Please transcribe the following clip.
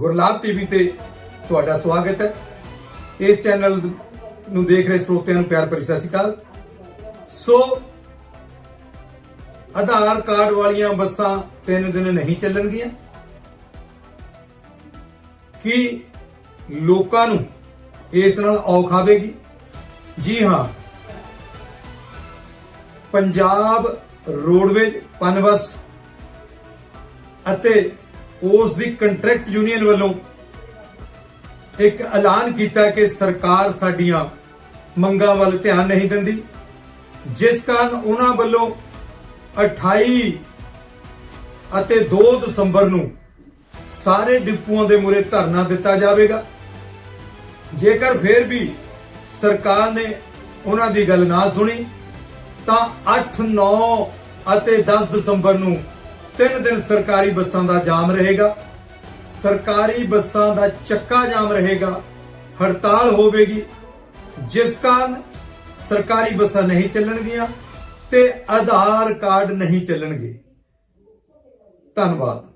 Gurlab TV ਤੇ ਤੁਹਾਡਾ ਸਵਾਗਤ ਹੈ। ਇਸ ਚੈਨਲ ਨੂੰ ਦੇਖ ਰਹੇ ਸਰੋਤਿਆਂ ਨੂੰ ਪਿਆਰ ਭਰੀ ਸਤਿ ਸ਼੍ਰੀ ਅਕਾਲ। ਸੋ, ਆਧਾਰ ਕਾਰਡ ਵਾਲੀਆਂ ਬੱਸਾਂ ਤਿੰਨ ਦਿਨ ਨਹੀਂ ਚੱਲਣਗੀਆਂ। ਕਿ ਲੋਕਾਂ ਨੂੰ ਇਸ ਨਾਲ ਔਖ ਆਵੇਗੀ? ਜੀ ਹਾਂ। ਪੰਜਾਬ ਰੋਡਵੇਜ, ਪਨਬਸ ਅਤੇ ਉਸ ਦੀ ਕੰਟਰੈਕਟ ਯੂਨੀਅਨ ਵੱਲੋਂ ਇੱਕ ਐਲਾਨ ਕੀਤਾ ਕਿ ਸਰਕਾਰ ਸਾਡੀਆਂ ਮੰਗਾਂ ਵੱਲ ਧਿਆਨ ਨਹੀਂ ਦਿੰਦੀ, ਜਿਸ ਕਾਰਨ ਉਹਨਾਂ ਵੱਲੋਂ 28 ਅਤੇ 2 ਦਸੰਬਰ ਨੂੰ ਸਾਰੇ ਡਿਪੂਆਂ ਦੇ ਮੂਹਰੇ ਧਰਨਾ ਦਿੱਤਾ ਜਾਵੇਗਾ। ਜੇਕਰ ਫਿਰ ਵੀ ਸਰਕਾਰ ਨੇ ਉਹਨਾਂ ਦੀ ਗੱਲ ਨਾ ਸੁਣੀ, ਤਾਂ 8 9 ਅਤੇ 10 ਦਸੰਬਰ ਨੂੰ ਤਿੰਨ ਦਿਨ ਸਰਕਾਰੀ ਬੱਸਾਂ ਦਾ ਜਾਮ ਰਹੇਗਾ। ਸਰਕਾਰੀ ਬੱਸਾਂ ਦਾ ਚੱਕਾ ਜਾਮ ਰਹੇਗਾ। ਹੜਤਾਲ ਹੋਵੇਗੀ। ਜਿਸ ਕਾਰਨ ਸਰਕਾਰੀ ਬੱਸਾਂ ਨਹੀਂ ਚੱਲਣਗੀਆਂ ਤੇ ਆਧਾਰ ਕਾਰਡ ਨਹੀਂ ਚੱਲਣਗੇ। ਧੰਨਵਾਦ।